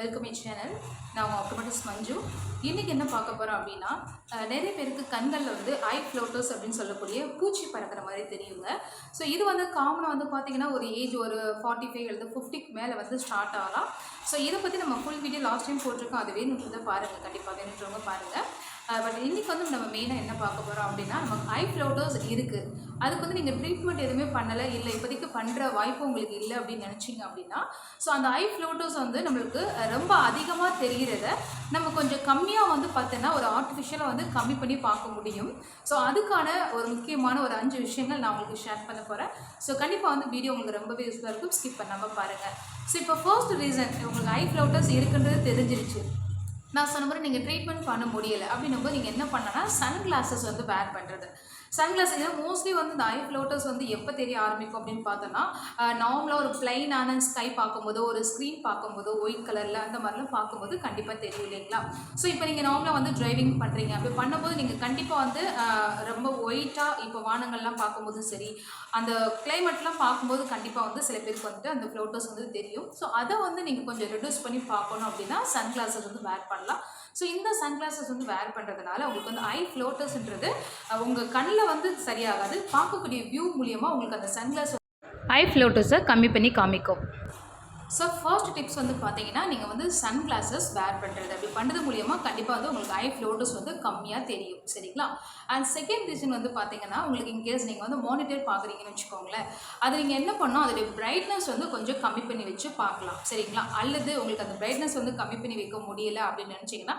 Welcome இ channel நான் உங்கள் ஆட்டோமேட்டிக்ஸ் மஞ்சு. இன்றைக்கி என்ன பார்க்க போகிறோம் அப்படின்னா நிறைய பேருக்கு கண்களில் வந்து ஐ ஃப்ளோட்டர்ஸ் அப்படின்னு சொல்லக்கூடிய பூச்சி பறக்கிற மாதிரி தெரியுங்க. ஸோ இது வந்து காமனாக வந்து பார்த்தீங்கன்னா ஒரு ஏஜ் ஒரு ஃபார்ட்டி ஃபைவ் அல்லது ஃபிஃப்டிக்கு மேலே வந்து ஸ்டார்ட் ஆகலாம். ஸோ இதை பற்றி நம்ம ஃபுல் வீடியோ லாஸ்ட் டைம் போட்டிருக்கோம். அது வேணுன்றதை பாருங்கள் கண்டிப்பாக வேணுன்றவங்க பாருங்கள் பட் இன்றைக்கி வந்து நம்ம மெயினாக என்ன பார்க்க போகிறோம் அப்படின்னா நமக்கு ஐ ஃப்ளோட்டோஸ் இருக்குது அதுக்கு வந்து நீங்கள் ட்ரீட்மெண்ட் எதுவுமே பண்ணலை இல்லை இப்போதைக்கு பண்ணுற வாய்ப்பு உங்களுக்கு இல்லை அப்படின்னு நினச்சிங்க அப்படின்னா ஸோ அந்த ஐ ஃப்ளோட்டோஸ் வந்து நம்மளுக்கு ரொம்ப அதிகமாக தெரிகிறத நம்ம கொஞ்சம் கம்மியாக வந்து பார்த்தோன்னா ஒரு ஆர்டிஃபிஷியலாக வந்து கம்மி பண்ணி பார்க்க முடியும். ஸோ அதுக்கான ஒரு முக்கியமான ஒரு அஞ்சு விஷயங்கள் நான் உங்களுக்கு ஷேர் பண்ண போகிறேன் ஸோ கண்டிப்பாக வந்து வீடியோ உங்களுக்கு ரொம்பவே யூஸ்ஃபுல்லாக இருக்கும். ஸ்கிப் பண்ணாமல் பாருங்கள் ஸோ இப்போ ஃபர்ஸ்ட் ரீசன் உங்களுக்கு ஐ ஃப்ளோட்டர்ஸ் இருக்குன்றது தெரிஞ்சிருச்சு. நான் சொன்ன மாதிரி நீங்கள் ட்ரீட்மெண்ட் பண்ண முடியலை. அப்படின்னும் போது நீங்கள் என்ன பண்ணனா சன் கிளாஸஸ் வந்து வேர் பண்ணுறது சன் கிளாஸஸ் மோஸ்ட்லி வந்து இந்த ஐ ஃப்ளோட்டர்ஸ் வந்து எப்போ தெரிய ஆரம்பிக்கும் அப்படின்னு பார்த்தோன்னா நார்மலாக ஒரு பிளைனான ஸ்கை பார்க்கும்போதோ ஒரு ஸ்க்ரீன் பார்க்கும்போதோ ஒயிட் கலரில் அந்த மாதிரிலாம் பார்க்கும்போது கண்டிப்பாக தெரியும் இல்லைங்களா? ஸோ இப்போ நீங்கள் நார்மலாக வந்து டிரைவிங் பண்ணுறீங்க அப்படி பண்ணும்போது நீங்கள் கண்டிப்பாக வந்து ரொம்ப ஒயிட்டாக இப்போ வானங்கள்லாம் பார்க்கும்போதும் சரி அந்த கிளைமேட்லாம் பார்க்கும்போது கண்டிப்பாக வந்து சில பேருக்கு வந்துட்டு அந்த ஃப்ளோட்டர்ஸ் வந்து தெரியும். ஸோ அதை வந்து நீங்கள் கொஞ்சம் ரெடியூஸ் பண்ணி பார்க்கணும் அப்படின்னா சன் கிளாஸஸ் வந்து வேர் பண்ணலாம். ஸோ இந்த சன் கிளாஸஸ் வந்து வேர் பண்ணுறதுனால உங்களுக்கு வந்து ஐ ஃப்ளோட்டர்ஸ்ன்றது உங்கள் கண்ணில் வந்து சரியாகாது. பார்க்கக்கூடிய வியூ மூலியமாக உங்களுக்கு அந்த சன் கிளாஸ் ஐ ஃப்ளோட்டர்ஸை கம்மி பண்ணி காமிக்கும். ஸோ ஃபர்ஸ்ட் டிப்ஸ் வந்து பார்த்தீங்கன்னா நீங்கள் வந்து சன் கிளாஸஸ் வேர் பண்ணுறது அப்படி பண்ணுறது மூலியமாக கண்டிப்பாக வந்து உங்களுக்கு ஐ ஃப்ளோட்டஸ் வந்து கம்மியாக தெரியும். சரிங்களா? அண்ட் செகண்ட் ரீசன் வந்து பார்த்தீங்கன்னா உங்களுக்கு இன்கேஸ் நீங்கள் வந்து மானிட்டர் பார்க்குறீங்கன்னு வச்சுக்கோங்களேன் அது நீங்கள் என்ன பண்ணோம் அதோடைய பிரைட்னஸ் வந்து கொஞ்சம் கம்மி பண்ணி வச்சு பார்க்கலாம் சரிங்களா? அல்லது உங்களுக்கு அந்த பிரைட்னஸ் வந்து கம்மி பண்ணி வைக்க முடியலை அப்படின்னு நினச்சிங்கன்னா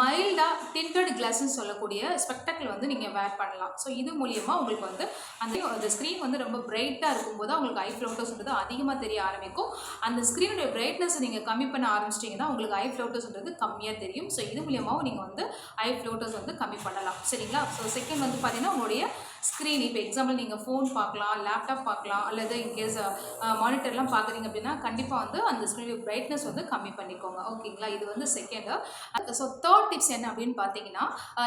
மைல்டாக டிண்டட் கிளாஸ்ன்னு சொல்லக்கூடிய ஸ்பெக்டக்கிள் வந்து நீங்கள் வேர் பண்ணலாம். ஸோ இது மூலியமாக உங்களுக்கு வந்து அந்த அந்த ஸ்க்ரீன் வந்து ரொம்ப பிரைட்டாக இருக்கும்போது உங்களுக்கு ஐ ஃப்ளோட்டர்ஸ்ன்றது அதிகமாக தெரிய ஆரம்பிக்கும். அந்த ஸ்க்ரீனுடைய பிரைட்னஸை நீங்கள் கம்மி பண்ண ஆரம்பிச்சிட்டிங்கன்னா உங்களுக்கு ஐ ஃப்ளோட்டர்ஸ்ன்றது கம்மியாக தெரியும். ஸோ இது மூலியமாகவும் நீங்கள் வந்து ஐ ஃப்ளோட்டர்ஸ் வந்து கம்மி பண்ணலாம். சரிங்களா? ஸோ செகண்ட் வந்து பார்த்தீங்கன்னா உங்களுடைய ஸ்க்ரீன் இப்போ எக்ஸாம்பிள் நீங்கள் ஃபோன் பார்க்கலாம் லேப்டாப் பார்க்கலாம் அல்லது இன்கேஸ் மானிட்டர்லாம் பார்க்குறீங்க அப்படின்னா கண்டிப்பாக வந்து அந்த ஸ்க்ரீன் பிரைட்னஸ் வந்து கம்மி பண்ணிக்கோங்க. ஓகேங்களா இது வந்து செகண்டு ஸோ தேர்ட் டிப்ஸ் என்ன அப்படின்னு பார்த்தீங்கன்னா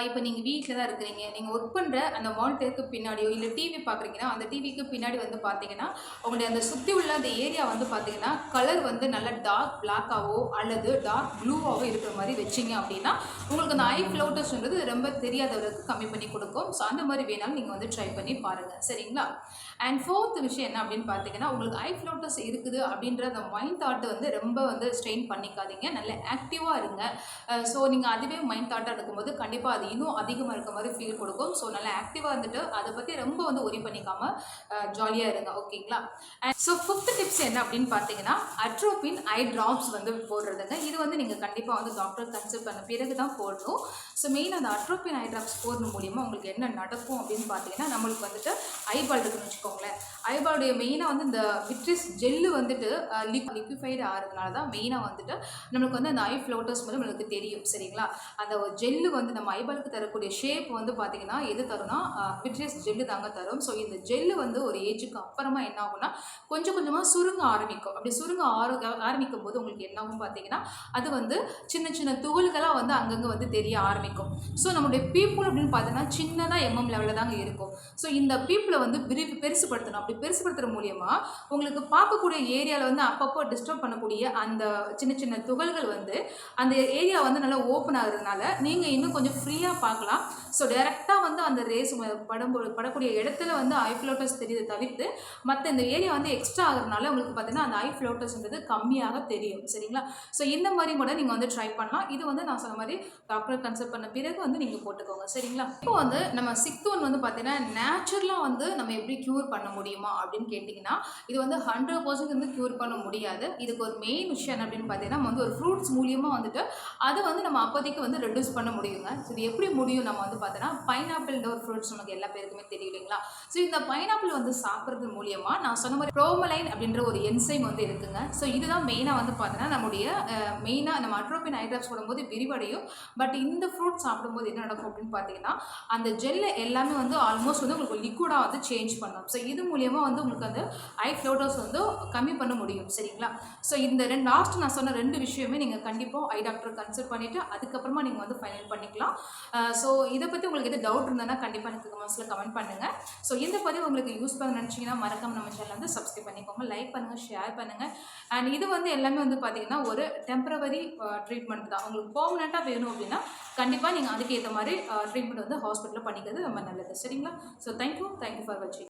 இப்போ நீங்கள் வீட்டில் தான் இருக்கிறீங்க. நீங்கள் ஒர்க் பண்ணுற அந்த மானிட்டருக்கு பின்னாடியோ இல்லை டிவி பார்க்குறீங்கன்னா அந்த டிவிக்கு பின்னாடி வந்து பார்த்தீங்கன்னா உங்களுடைய அந்த சுற்றி உள்ள அந்த ஏரியா வந்து பார்த்தீங்கன்னா கலர் வந்து நல்லா டார்க் பிளாக்காகவோ அல்லது டார்க் ப்ளூவாகவோ இருக்கிற மாதிரி வச்சிங்க அப்படின்னா உங்களுக்கு அந்த ஐ ஃப்ளோட்டர்ஸ்ன்றது ரொம்ப தெரியாதவருக்கு கம்மி பண்ணி கொடுக்கும். ஸோ அந்த மாதிரி வேணாலும் நீங்கள் வந்து ட்ரை பண்ணி பாருங்கள் சரிங்களா? அண்ட் ஃபோர்த் விஷயம் என்ன அப்படின்னு பார்த்தீங்கன்னா உங்களுக்கு ஐ ஃப்ளோட்டஸ் இருக்குது அப்படின்ற அந்த மைண்ட் தாட் வந்து ரொம்ப வந்து ஸ்ட்ரெயின் பண்ணிக்காதீங்க. நல்ல ஆக்டிவாக இருங்க. ஸோ நீங்கள் அதுவே மைண்ட் தாட்டாக இருக்கும்போது கண்டிப்பாக அது இன்னும் அதிகமாக இருக்க மாதிரி ஃபீல் கொடுக்கும். ஸோ நல்லா ஆக்டிவாக இருந்துட்டு அதை பற்றி ரொம்ப வந்து ஒரி பண்ணிக்காமல் ஜாலியாக இருங்க. ஓகேங்களா? அண்ட் ஸோ ஃபிஃப்த் டிப்ஸ் என்ன அப்படின்னு பார்த்தீங்கன்னா அட்ரோபின் ஐ ட்ராப்ஸ் வந்து போடுறதுங்க. இது வந்து நீங்கள் கண்டிப்பாக வந்து டாக்டர் கன்சல்ட் பண்ண பிறகு தான் போடணும். ஸோ மெயின் அந்த அட்ரோபின் ஐ ட்ராப்ஸ் போடுறது மூலியமாக உங்களுக்கு என்ன நடக்கும் அப்படின்னு பார்த்தீங்கன்னா நம்மளுக்கு வந்துட்டு ஐபால் இருக்குன்னு வச்சுக்கோங்களேன். ஐபாலுடைய மெயினாக வந்து இந்த விட்ரிஸ் ஜெல்லு வந்துட்டு லிக் லிக்விஃபைடு ஆகிறதுனால தான் மெயினாக வந்துட்டு நம்மளுக்கு வந்து அந்த ஐ ஃப்ளோட்டர்ஸ் வந்து நம்மளுக்கு தெரியும் சரிங்களா? அந்த ஜெல்லு வந்து நம்ம ஐபாலுக்கு தரக்கூடிய ஷேப் வந்து பார்த்தீங்கன்னா எது தரும்னா விட்ரிஸ் ஜெல்லு தாங்க தரும். ஸோ இந்த ஜெல்லு வந்து ஒரு ஏஜுக்கு அப்புறமா என்ன ஆகும்னா கொஞ்சம் கொஞ்சமாக சுருங்க ஆரம்பிக்கும். அப்படி சுருங்க ஆர ஆரம்பிக்கும் போது உங்களுக்கு என்ன ஆகும் பார்த்தீங்கன்னா அது வந்து சின்ன சின்ன துகள்களாக வந்து அங்கங்கே வந்து தெரிய ஆரம்பிக்கும். ஸோ நம்மளுடைய பீப்புள் அப்படின்னு பார்த்தீங்கன்னா சின்னதாக எம்எம் லெவலில் தாங்க இருக்கும். ஸோ இந்த பீப்புளை வந்து விரிவு பெருசுப்படுத்தணும் அப்படி பெருசுப்படுத்துகிற மூலியமாக உங்களுக்கு பார்க்கக்கூடிய ஏரியாவில் வந்து அப்பப்போ டிஸ்டர்ப் பண்ணக்கூடிய அந்த சின்ன சின்ன துகள்கள் வந்து அந்த ஏரியா வந்து நல்லா ஓப்பன் ஆகுறதுனால நீங்கள் இன்னும் கொஞ்சம் ஃப்ரீயாக பார்க்கலாம். ஸோ டேரெக்டாக வந்து அந்த ரேஸ் படம் படக்கூடிய இடத்துல வந்து ஐ ஃப்ளோட்டஸ் தெரியுது தவிர்த்து மற்ற இந்த ஏரியா வந்து எக்ஸ்ட்ரா ஆகுறதுனால உங்களுக்கு பார்த்தீங்கன்னா அந்த ஐ ஃப்ளோட்டஸ்ன்றது கம்மியாக தெரியும். சரிங்களா? ஸோ இந்த மாதிரி கூட நீங்கள் வந்து ட்ரை பண்ணலாம். இது வந்து நான் சொன்ன மாதிரி டாக்டர் கன்சல்ட் பண்ண பிறகு வந்து நீங்கள் போட்டுக்கோங்க சரிங்களா? இப்போ வந்து நம்ம சிக்தோன் வந்து பார்த்தீங்கன்னா நேச்சுரலாக வந்து நம்ம எப்படி க்யூர் பண்ண முடியுமா அப்படின்னு கேட்டிங்கன்னா இது வந்து ஹண்ட்ரட் பர்சன்ட் வந்து க்யூர் பண்ண முடியாது. இதுக்கு ஒரு மெயின் விஷயம் அப்படின்னு பார்த்தீங்கன்னா நம்ம வந்து ஒரு ஃப்ரூட்ஸ் மூலியமாக வந்துட்டு அதை வந்து நம்ம அப்போதைக்கு வந்து ரெடியூஸ் பண்ண முடியுங்க. ஸோ இது எப்படி முடியும்? நம்ம வந்து பார்த்தோன்னா பைனாப்பிள்ன்ற ஒரு ஃப்ரூட்ஸ் நமக்கு எல்லா பேருக்குமே தெரியும் இல்லைங்களா? ஸோ இந்த பைனாப்பிள் வந்து சாப்பிட்றது மூலியமாக நான் சொன்ன மாதிரி ப்ரோமலைன் அப்படின்ற ஒரு என்சைம் வந்து இருக்குங்க. ஸோ இதுதான் மெயினாக வந்து பார்த்தோன்னா நம்முடைய மெயினாக நம்ம அட்ரோபின் ஐட்ராப்ஸ் போடும்போது விரிவடையும். பட் இந்த ஃப்ரூட் சாப்பிடும்போது என்ன நடக்கும் அப்படின்னு பார்த்தீங்கன்னா அந்த ஜெல்லை எல்லாமே வந்து ஆல்மோஸ்ட் வந்து உங்களுக்கு லிக்விடாக வந்து சேஞ்ச் பண்ணும். ஸோ இது மூலியமாக வந்து உங்களுக்கு அந்த ஐ ஃப்ளோட்டோஸ் வந்து கம்மி பண்ண முடியும். சரிங்களா? ஸோ இந்த ரெண்டு லாஸ்ட் நான் சொன்ன ரெண்டு விஷயமே நீங்கள் கண்டிப்பாக ஐ டாக்டர் கன்சல்ட் பண்ணிவிட்டு அதுக்கப்புறமா நீங்கள் வந்து ஃபைனல் பண்ணிக்கலாம். ஸோ இதை பற்றி உங்களுக்கு எது டவுட் இருந்ததுன்னா கண்டிப்பாக எனக்கு கமெண்ட்ஸில் கமெண்ட் பண்ணுங்கள் ஸோ இந்த பதிவு உங்களுக்கு யூஸ் பண்ண நினச்சிங்கன்னா மறக்காம நம்ம சேனல் வந்து சப்ஸ்கிரைப் பண்ணிக்கோங்க. லைக் பண்ணுங்கள் ஷேர் பண்ணுங்கள் அண்ட் இது வந்து எல்லாமே வந்து பார்த்தீங்கன்னா ஒரு டெம்பரவரி ட்ரீட்மெண்ட் தான். உங்களுக்கு பர்மனெண்ட்டாக வேணும் அப்படின்னா கண்டிப்பாக நீங்கள் அதுக்கேற்ற மாதிரி ட்ரீட்மெண்ட் வந்து ஹாஸ்பிட்டலில் பண்ணிக்கிறது ரொம்ப நல்லது. சரிங்களா? ஸோ தேங்க்யூ தேங்க்யூ ஃபார் வாட்சிங்